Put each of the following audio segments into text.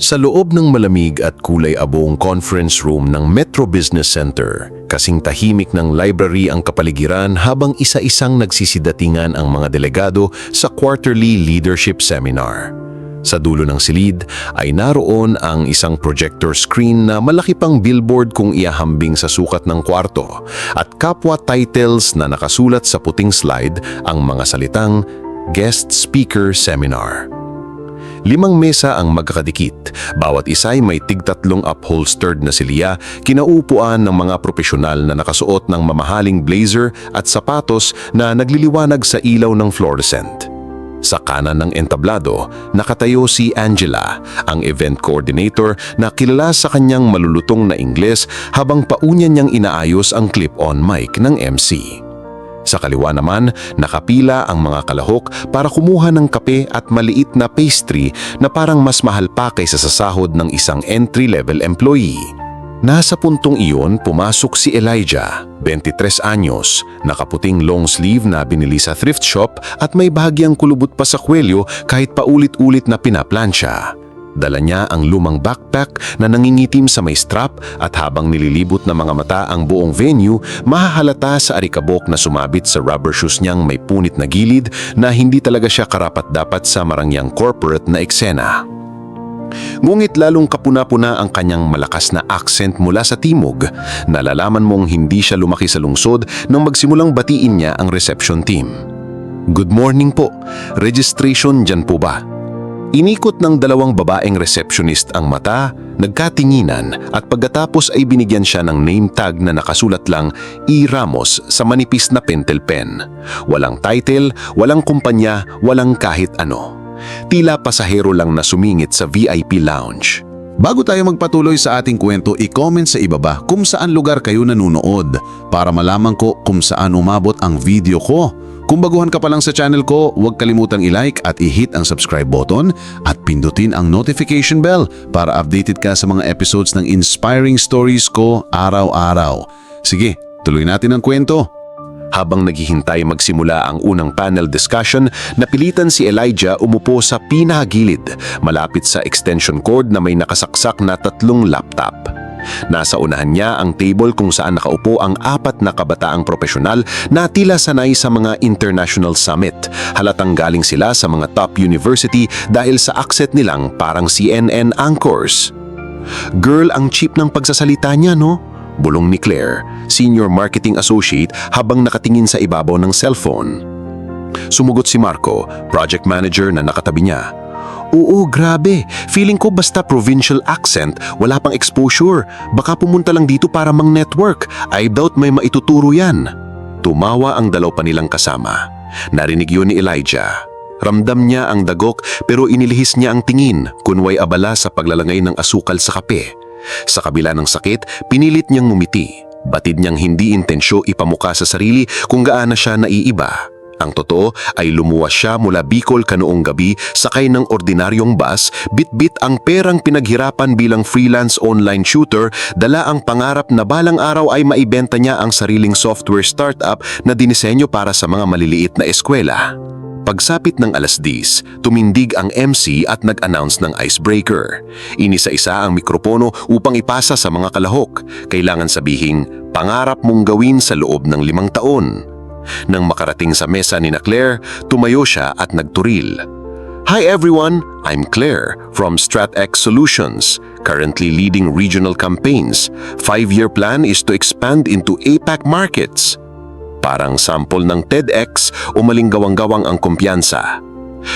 Sa loob ng malamig at kulay abong conference room ng Metro Business Center, kasing tahimik ng library ang kapaligiran habang isa-isang nagsisidatingan ang mga delegado sa quarterly leadership seminar. Sa dulo ng silid ay naroon ang isang projector screen na malaki pang billboard kung iahambing sa sukat ng kwarto at kapwa titles na nakasulat sa puting slide ang mga salitang Guest Speaker Seminar. Limang mesa ang magkakadikit. Bawat isa ay may tigtatlong upholstered na silya, kinaupuan ng mga profesional na nakasuot ng mamahaling blazer at sapatos na nagliliwanag sa ilaw ng fluorescent. Sa kanan ng entablado, nakatayo si Angela, ang event coordinator na kilala sa kanyang malulutong na Ingles habang paunya niyang inaayos ang clip-on mic ng MC. Sa kaliwa naman, nakapila ang mga kalahok para kumuha ng kape at maliit na pastry na parang mas mahal pa kaysa sa sahod ng isang entry-level employee. Nasa puntong iyon, pumasok si Elijah, 23 anyos, nakaputing long sleeve na binili sa thrift shop at may bahagyang kulubot pa sa kwelyo kahit paulit-ulit na pinaplansya. Dala niya ang lumang backpack na nangingitim sa may strap at habang nililibot ng mga mata ang buong venue, mahahalata sa arikabok na sumabit sa rubber shoes niyang may punit na gilid na hindi talaga siya karapat-dapat sa marangyang corporate na eksena. Ngunit lalong kapuna-puna ang kanyang malakas na accent mula sa timog. Nalalaman mong hindi siya lumaki sa lungsod nang magsimulang batiin niya ang reception team. Good morning po. Registration dyan po ba? Inikot ng dalawang babaeng receptionist ang mata, nagkatinginan at pagkatapos ay binigyan siya ng name tag na nakasulat lang E. Ramos sa manipis na pentel pen. Walang title, walang kumpanya, walang kahit ano. Tila pasahero lang na sumingit sa VIP lounge. Bago tayo magpatuloy sa ating kwento, i-comment sa ibaba kung saan lugar kayo nanunood para malaman ko kung saan umabot ang video ko. Kung baguhan ka pa lang sa channel ko, huwag kalimutang i-like at i-hit ang subscribe button at pindutin ang notification bell para updated ka sa mga episodes ng inspiring stories ko araw-araw. Sige, tuloy natin ang kwento. Habang naghihintay magsimula ang unang panel discussion, napilitan si Elijah umupo sa pinakagilid, malapit sa extension cord na may nakasaksak na tatlong laptop. Nasa unahan niya ang table kung saan nakaupo ang apat na kabataang profesional na tila sanay sa mga international summit. Halatang galing sila sa mga top university dahil sa akset nilang parang CNN anchors. Girl ang cheap ng pagsasalita niya, no? Bulong ni Claire, senior marketing associate habang nakatingin sa ibabaw ng cellphone. Sumugot si Marco, project manager na nakatabi niya. Oo, grabe. Feeling ko basta provincial accent, wala pang exposure. Baka pumunta lang dito para mang network. I doubt may maituturo yan. Tumawa ang dalaw pa nilang kasama. Narinig yun ni Elijah. Ramdam niya ang dagok pero inilihis niya ang tingin kunway abala sa paglalangay ng asukal sa kape. Sa kabila ng sakit, pinilit niyang ngumiti. Batid niyang hindi intensyo ipamuka sa sarili kung gaano siya naiiba. Ang totoo ay lumuwas siya mula Bicol kanoong gabi sakay ng ordinaryong bus, bit-bit ang perang pinaghirapan bilang freelance online shooter, dala ang pangarap na balang araw ay maibenta niya ang sariling software startup na dinisenyo para sa mga maliliit na eskwela. Pagsapit ng alas 10, tumindig ang MC at nag-announce ng icebreaker. Inisa-isa ang mikropono upang ipasa sa mga kalahok. Kailangan sabihing, pangarap mong gawin sa loob ng limang taon. Nang makarating sa mesa ni na Claire, tumayo siya at nagturil. Hi everyone, I'm Claire from StratX Solutions, currently leading regional campaigns. Five-year plan is to expand into APAC markets. Parang sample ng TEDx, umaling gawang-gawang ang kumpiyansa.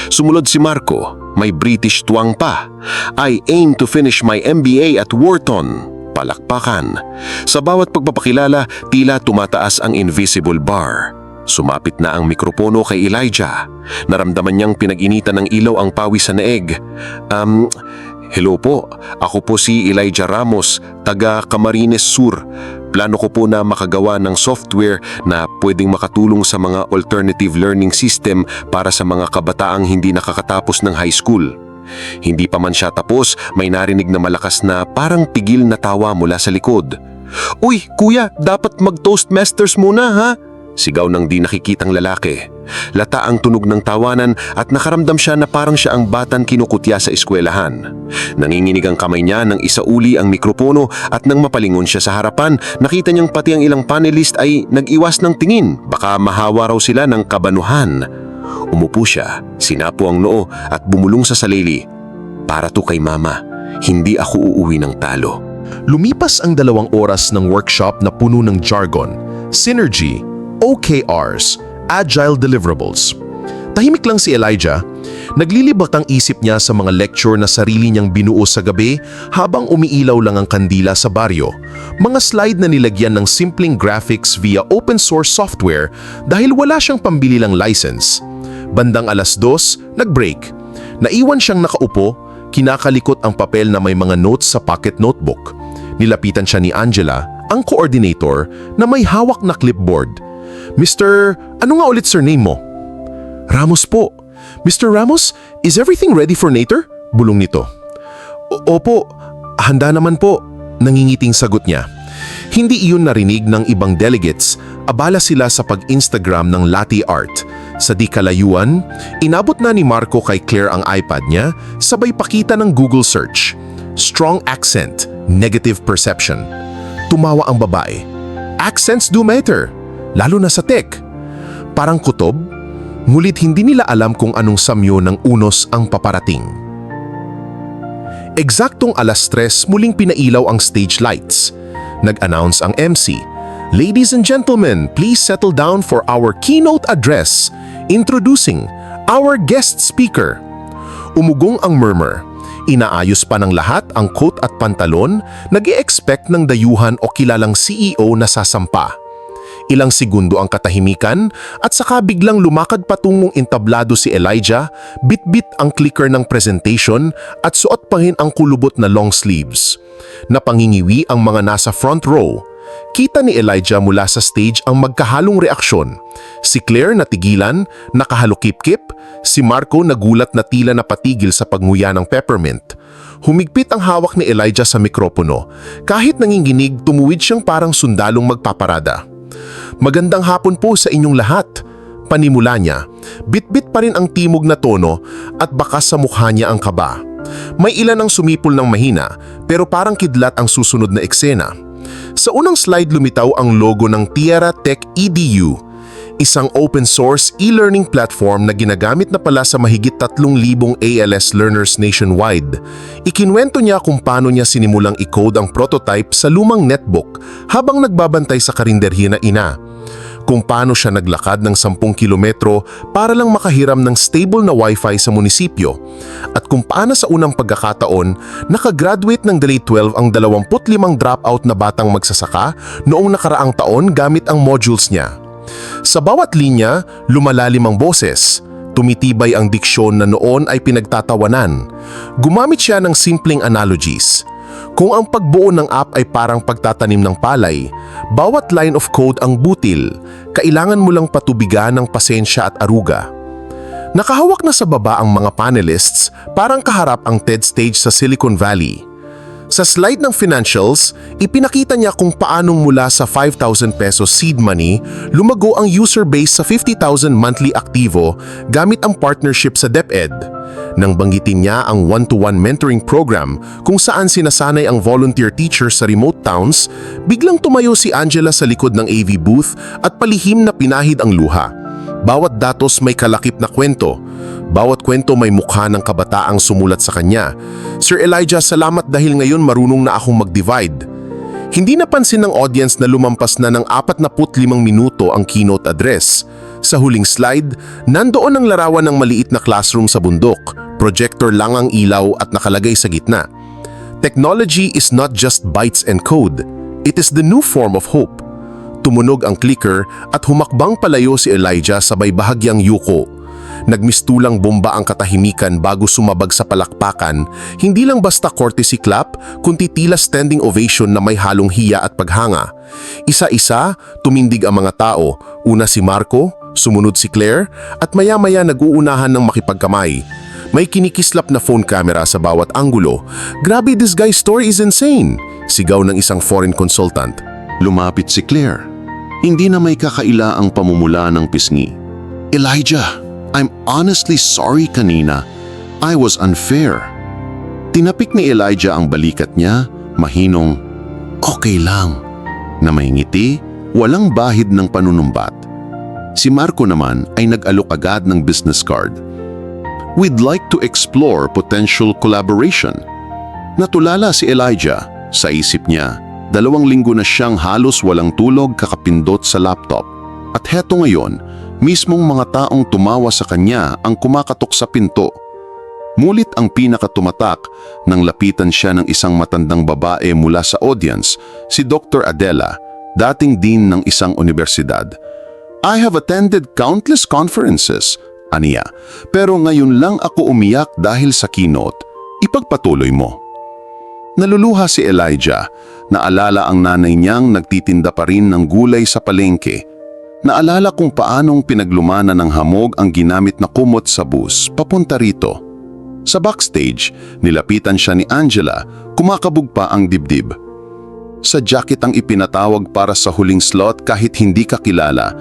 Sumunod si Marco, may British tuwang pa. I aim to finish my MBA at Wharton. Palakpakan. Sa bawat pagpapakilala, tila tumataas ang invisible bar. Sumapit na ang mikropono kay Elijah. Naramdaman niyang pinag-initan ng ilaw ang pawis sa neeg. Um, hello po. Ako po si Elijah Ramos, taga Camarines Sur. Plano ko po na makagawa ng software na pwedeng makatulong sa mga alternative learning system para sa mga kabataang hindi nakakatapos ng high school. Hindi pa man siya tapos, may narinig na malakas na parang pigil na tawa mula sa likod. Uy, kuya, dapat mag-toastmasters muna ha? Sigaw ng di nakikitang lalaki. Lata ang tunog ng tawanan at nakaramdam siya na parang siya ang batang kinukutya sa eskwelahan. Nanginginig ang kamay niya nang isauli ang mikropono at nang mapalingon siya sa harapan, nakita niyang pati ang ilang panelist ay nag-iwas ng tingin. Baka mahawa raw sila ng kabanuhan. Umupo siya, sinapo ang noo at bumulong sa salili. Para to kay mama, hindi ako uuwi ng talo. Lumipas ang dalawang oras ng workshop na puno ng jargon, synergy, OKRs, agile deliverables. Tahimik lang si Elijah, naglilibot ang isip niya sa mga lecture na sarili niyang binuo sa gabi habang umiilaw lang ang kandila sa baryo. Mga slide na nilagyan ng simpleng graphics via open source software dahil wala siyang pambili lang license. Bandang alas dos, nag-break. Naiwan siyang nakaupo, kinakalikot ang papel na may mga notes sa pocket notebook. Nilapitan siya ni Angela, ang coordinator, na may hawak na clipboard. Mr. Ano nga ulit surname mo? Ramos po. Mr. Ramos, is everything ready for Nater? Bulong nito. "O- Opo, handa naman po. Nangingiting sagot niya. Hindi iyon narinig ng ibang delegates. Abala sila sa pag-Instagram ng latte art. Sa di kalayuan, inabot na ni Marco kay Claire ang iPad niya, sabay pakita ng Google search. Strong accent, negative perception. Tumawa ang babae. Accents do matter, lalo na sa tech. Parang kutob, ngulit hindi nila alam kung anong samyo ng unos ang paparating. Eksaktong alas tres muling pinailaw ang stage lights. Nag-announce ang MC, Ladies and gentlemen, please settle down for our keynote address. Introducing our guest speaker. Umugong ang murmur. Inaayos pa ng lahat ang coat at pantalon, nag expect ng dayuhan o kilalang CEO na sasampa. Ilang segundo ang katahimikan at saka biglang lumakad patungong entablado si Elijah, bit-bit ang clicker ng presentation at suot pa rin ang kulubot na long sleeves. Napangingiwi ang mga nasa front row. Kita ni Elijah mula sa stage ang magkahalong reaksyon. Si Claire natigilan, nakahalukip-kip, si Marco nagulat na tila napatigil sa pagnguya ng peppermint. Humigpit ang hawak ni Elijah sa mikropono. Kahit nanginginig, tumuwid siyang parang sundalong magpaparada. Magandang hapon po sa inyong lahat. Panimula niya, bitbit pa rin ang timog na tono at bakas sa mukha niya ang kaba. May ilan ang sumipol ng mahina pero parang kidlat ang susunod na eksena. Sa unang slide lumitaw ang logo ng Tierra Tech EDU, isang open source e-learning platform na ginagamit na pala sa mahigit 3,000 ALS learners nationwide. Ikinwento niya kung paano niya sinimulang i-code ang prototype sa lumang netbook habang nagbabantay sa karinderya na ina. Kung paano siya naglakad ng 10 kilometro para lang makahiram ng stable na wifi sa munisipyo. At kung paano sa unang pagkakataon, nakagraduate ng Grade 12 ang 25 dropout na batang magsasaka noong nakaraang taon gamit ang modules niya. Sa bawat linya, lumalalim ang boses. Tumitibay ang diksyon na noon ay pinagtatawanan. Gumamit siya ng simpleng analogies. Kung ang pagbuo ng app ay parang pagtatanim ng palay, bawat line of code ang butil, kailangan mo lang patubigan ng pasensya at aruga. Nakahawak na sa baba ang mga panelists, parang kaharap ang TED stage sa Silicon Valley. Sa slide ng financials, ipinakita niya kung paanong mula sa 5,000 pesos seed money, lumago ang user base sa 50,000 monthly aktibo gamit ang partnership sa DepEd. Nang banggitin niya ang one-to-one mentoring program kung saan sinasanay ang volunteer teachers sa remote towns, biglang tumayo si Angela sa likod ng AV booth at palihim na pinahid ang luha. Bawat datos may kalakip na kwento. Bawat kwento may mukha ng kabataang sumulat sa kanya. Sir Elijah, salamat dahil ngayon marunong na akong mag-divide. Hindi napansin ng audience na lumampas na ng 45 minuto ang keynote address. Sa huling slide, nandoon ang larawan ng maliit na classroom sa bundok. Projector lang ang ilaw at nakalagay sa gitna. Technology is not just bytes and code. It is the new form of hope. Tumunog ang clicker at humakbang palayo si Elijah sabay bahagyang yuko. Nagmistulang bomba ang katahimikan bago sumabag sa palakpakan, hindi lang basta courtesy clap, kundi tila standing ovation na may halong hiya at paghanga. Isa-isa, tumindig ang mga tao, una si Marco, sumunod si Claire, at maya-maya nag-uunahan ng makipagkamay. May kinikislap na phone camera sa bawat anggulo. Grabe, this guy's story is insane! Sigaw ng isang foreign consultant. Lumapit si Claire. Hindi na may kakaila ang pamumula ng pisngi. Elijah, I'm honestly sorry kanina. I was unfair. Tinapik ni Elijah ang balikat niya, mahinong, okay lang. Na may ngiti, walang bahid ng panunumbat. Si Marco naman ay nag-alok agad ng business card. We'd like to explore potential collaboration. Natulala si Elijah sa isip niya. Dalawang linggo na siyang halos walang tulog kakapindot sa laptop. At heto ngayon, mismong mga taong tumawa sa kanya ang kumakatok sa pinto. Mulit ang pinakatumatak nang lapitan siya ng isang matandang babae mula sa audience, si Dr. Adela, dating dean ng isang universidad. I have attended countless conferences, aniya, pero ngayon lang ako umiyak dahil sa keynote. Ipagpatuloy mo. Naluluha si Elijah. Naalala ang nanay niyang nagtitinda pa rin ng gulay sa palengke. Naalala kung paanong pinaglumana ng hamog ang ginamit na kumot sa bus papunta rito. Sa backstage, nilapitan siya ni Angela, kumakabog pa ang dibdib. Sa jacket ang ipinatawag para sa huling slot kahit hindi ka kilala,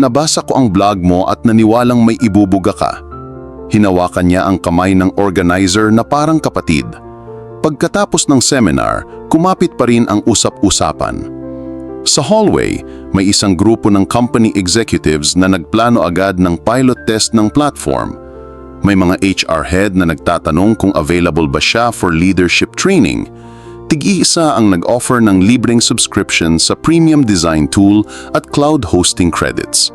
nabasa ko ang blog mo at naniwalang may ibubuga ka. Hinawakan niya ang kamay ng organizer na parang kapatid. Pagkatapos ng seminar, kumapit pa rin ang usap-usapan. Sa hallway, may isang grupo ng company executives na nagplano agad ng pilot test ng platform. May mga HR head na nagtatanong kung available ba siya for leadership training. Tig-iisa ang nag-offer ng libreng subscription sa premium design tool at cloud hosting credits.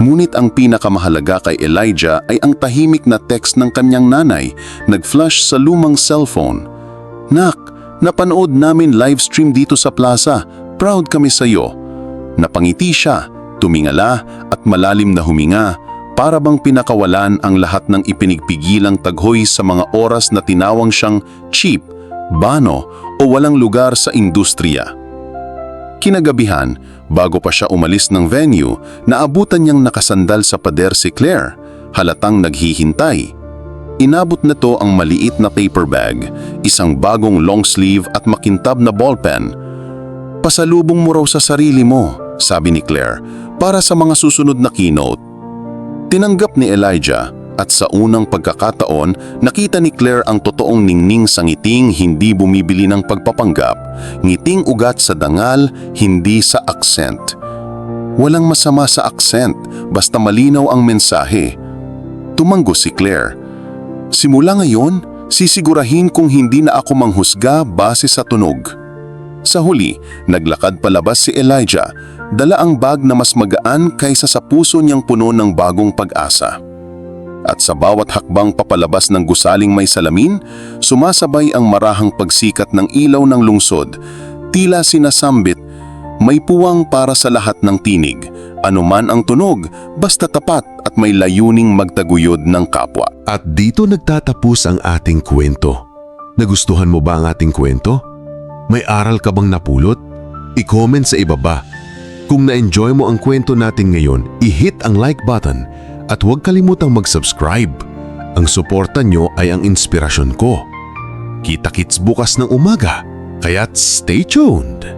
Ngunit ang pinakamahalaga kay Elijah ay ang tahimik na text ng kanyang nanay, nag-flash sa lumang cellphone. Nak, napanood namin live stream dito sa plaza. Proud kami sa iyo. Napangiti siya, tumingala at malalim na huminga para bang pinakawalan ang lahat ng ipinigpigilang taghoy sa mga oras na tinawang siyang cheap, bano o walang lugar sa industriya. Kinagabihan, bago pa siya umalis ng venue, naabutan niyang nakasandal sa pader si Claire, halatang naghihintay. Inabot na to ang maliit na paper bag, isang bagong long sleeve at makintab na ballpen. Pasalubong mo raw sa sarili mo, sabi ni Claire, para sa mga susunod na keynote. Tinanggap ni Elijah at sa unang pagkakataon nakita ni Claire ang totoong ningning sa ngiting hindi bumibili ng pagpapanggap, ngiting ugat sa dangal, hindi sa accent. Walang masama sa accent, basta malinaw ang mensahe. Tumanggo si Claire. Simula ngayon, sisigurahin kung hindi na ako manghusga base sa tunog. Sa huli, naglakad palabas si Elijah, dala ang bag na mas magaan kaysa sa puso niyang puno ng bagong pag-asa. At sa bawat hakbang papalabas ng gusaling may salamin, sumasabay ang marahang pagsikat ng ilaw ng lungsod. Tila sinasambit, may puwang para sa lahat ng tinig. Anuman ang tunog, basta tapat at may layuning magtaguyod ng kapwa. At dito nagtatapos ang ating kwento. Nagustuhan mo ba ang ating kwento? May aral ka bang napulot? I-comment sa ibaba. Kung na-enjoy mo ang kwento natin ngayon, i-hit ang like button at huwag kalimutang mag-subscribe. Ang suporta nyo ay ang inspirasyon ko. Kita-kits bukas ng umaga, kaya't stay tuned!